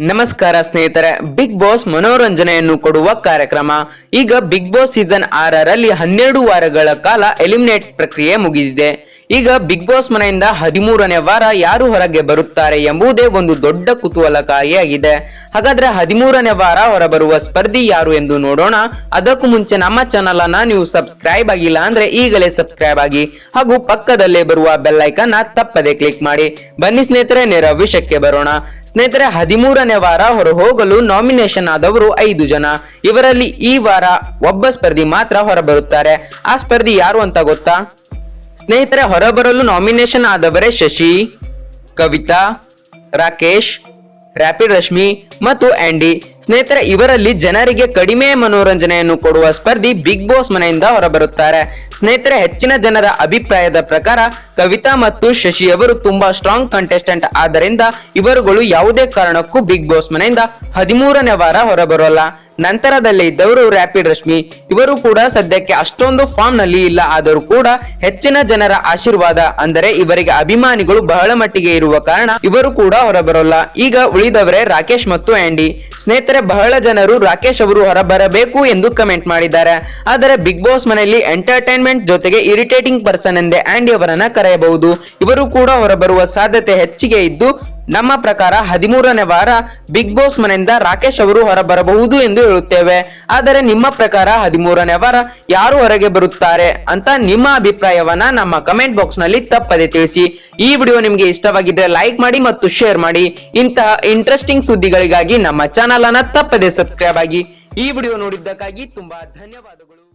ನಮಸ್ಕಾರ ಸ್ನೇಹಿತರೆ big boss ಮನೋರಂಜನೆಯನ್ನು ಕೊಡುವ ಕಾರ್ಯಕ್ರಮ. ಈಗ ಬಿಗ್ ಬಾಸ್ ಸೀಸನ್ ಆರರಲ್ಲಿ ಹನ್ನೆರಡು ವಾರಗಳ ಕಾಲ ಎಲಿಮಿನೇಟ್ ಪ್ರಕ್ರಿಯೆ ಮುಗಿದಿದೆ. ಈಗ ಬಿಗ್ ಬಾಸ್ ಮನೆಯಿಂದ ಹದಿಮೂರನೇ ವಾರ ಯಾರು ಹೊರಗೆ ಬರುತ್ತಾರೆ ಎಂಬುದೇ ಒಂದು ದೊಡ್ಡ ಕುತೂಹಲಕಾರಿಯಾಗಿದೆ. ಹಾಗಾದ್ರೆ ಹದಿಮೂರನೇ ವಾರ ಹೊರಬರುವ ಸ್ಪರ್ಧಿ ಯಾರು ಎಂದು ನೋಡೋಣ. ಅದಕ್ಕೂ ಮುಂಚೆ ನಮ್ಮ ಚಾನಲ್ ಅನ್ನ ನೀವು ಸಬ್ಸ್ಕ್ರೈಬ್ ಆಗಿಲ್ಲ ಅಂದ್ರೆ ಈಗಲೇ ಸಬ್ಸ್ಕ್ರೈಬ್ ಆಗಿ ಹಾಗೂ ಪಕ್ಕದಲ್ಲೇ ಬರುವ ಬೆಲ್ ಐಕನ್ನ ತಪ್ಪದೇ ತಪ್ಪದೆ ಕ್ಲಿಕ್ ಮಾಡಿ. ಬನ್ನಿ ಸ್ನೇಹಿತರೆ ನೇರ ವಿಷಯಕ್ಕೆ ಬರೋಣ. ಸ್ನೇಹಿತರೆ, ಹದಿಮೂರನೇ ವಾರ ಹೊರ ಹೋಗಲು ನಾಮಿನೇಷನ್ ಆದವರು ಐದು ಜನ. ಇವರಲ್ಲಿ ಈ ವಾರ ಒಬ್ಬ ಸ್ಪರ್ಧಿ ಮಾತ್ರ ಹೊರಬರುತ್ತಾರೆ. ಆ ಸ್ಪರ್ಧಿ ಯಾರು ಅಂತ ಗೊತ್ತಾ? ಸ್ನೇಹಿತರೆ ಹೊರಬರಲು ನಾಮಿನೇಷನ್ ಆದವರೇ ಶಶಿ ಕವಿತಾ ರಾಕೇಶ್ ರ್ಯಾಪಿಡ್ ರಶ್ಮಿ ಮತ್ತು ಆಂಡಿ ಸ್ನೇಹಿತರೆ, ಇವರಲ್ಲಿ ಜನರಿಗೆ ಕಡಿಮೆ ಮನೋರಂಜನೆಯನ್ನು ಕೊಡುವ ಸ್ಪರ್ಧಿ ಬಿಗ್ ಬಾಸ್ ಮನೆಯಿಂದ ಹೊರಬರುತ್ತಾರೆ. ಸ್ನೇಹಿತರೆ, ಹೆಚ್ಚಿನ ಜನರ ಅಭಿಪ್ರಾಯದ ಪ್ರಕಾರ ಕವಿತಾ ಮತ್ತು ಶಶಿ ಅವರು ತುಂಬಾ ಸ್ಟ್ರಾಂಗ್ ಕಂಟೆಸ್ಟೆಂಟ್ ಆದ್ದರಿಂದ ಇವರುಗಳು ಯಾವುದೇ ಕಾರಣಕ್ಕೂ ಬಿಗ್ ಬಾಸ್ ಮನೆಯಿಂದ ಹದಿಮೂರನೇ ವಾರ ಹೊರಬರೋಲ್ಲ. ನಂತರದಲ್ಲಿ ಇದ್ದವರು ರ್ಯಾಪಿಡ್ ರಶ್ಮಿ ಇವರು ಕೂಡ ಸದ್ಯಕ್ಕೆ ಅಷ್ಟೊಂದು ಫಾರ್ಮ್ನಲ್ಲಿ ಇಲ್ಲ, ಆದರೂ ಕೂಡ ಹೆಚ್ಚಿನ ಜನರ ಆಶೀರ್ವಾದ, ಅಂದರೆ ಇವರಿಗೆ ಅಭಿಮಾನಿಗಳು ಬಹಳ ಮಟ್ಟಿಗೆ ಇರುವ ಕಾರಣ ಇವರು ಕೂಡ ಹೊರಬರೋಲ್ಲ. ಈಗ ಉಳಿದವರೇ ರಾಕೇಶ್ ಮತ್ತು ಆಂಡಿ ಸ್ನೇಹಿತರೆ ಬಹಳ ಜನರು ರಾಕೇಶ್ ಅವರು ಹೊರಬರಬೇಕು ಎಂದು ಕಮೆಂಟ್ ಮಾಡಿದ್ದಾರೆ. ಆದರೆ ಬಿಗ್ ಬಾಸ್ ಮನೆಯಲ್ಲಿ ಎಂಟರ್ಟೈನ್ಮೆಂಟ್ ಜೊತೆಗೆ ಇರಿಟೇಟಿಂಗ್ ಪರ್ಸನ್ ಎಂದೇ ಆಂಡಿ ಅವರನ್ನ ಕರೆಯಬಹುದು. ಇವರು ಕೂಡ ಹೊರಬರುವ ಸಾಧ್ಯತೆ ಹೆಚ್ಚಿಗೆ ಇದ್ದು ನಮ್ಮ ಪ್ರಕಾರ ಹದಿಮೂರನೇ ವಾರ ಬಿಗ್ ಬಾಸ್ ಮನೆಯಿಂದ ರಾಕೇಶ್ ಅವರು ಹೊರಬರಬಹುದು ಎಂದು ಹೇಳುತ್ತೇವೆ. ಆದರೆ ನಿಮ್ಮ ಪ್ರಕಾರ ಹದಿಮೂರನೇ ವಾರ ಯಾರು ಹೊರಗೆ ಬರುತ್ತಾರೆ ಅಂತ ನಿಮ್ಮ ಅಭಿಪ್ರಾಯವನ್ನ ನಮ್ಮ ಕಮೆಂಟ್ ಬಾಕ್ಸ್ನಲ್ಲಿ ತಪ್ಪದೆ ತಿಳಿಸಿ. ಈ ವಿಡಿಯೋ ನಿಮಗೆ ಇಷ್ಟವಾಗಿದ್ರೆ ಲೈಕ್ ಮಾಡಿ ಮತ್ತು ಶೇರ್ ಮಾಡಿ. ಇಂತಹ ಇಂಟ್ರೆಸ್ಟಿಂಗ್ ಸುದ್ದಿಗಳಿಗಾಗಿ ನಮ್ಮ ಚಾನಲ್ ಅನ್ನ ತಪ್ಪದೆ ಸಬ್ಸ್ಕ್ರೈಬ್ ಆಗಿ. ಈ ವಿಡಿಯೋ ನೋಡಿದ್ದಕ್ಕಾಗಿ ತುಂಬಾ ಧನ್ಯವಾದಗಳು.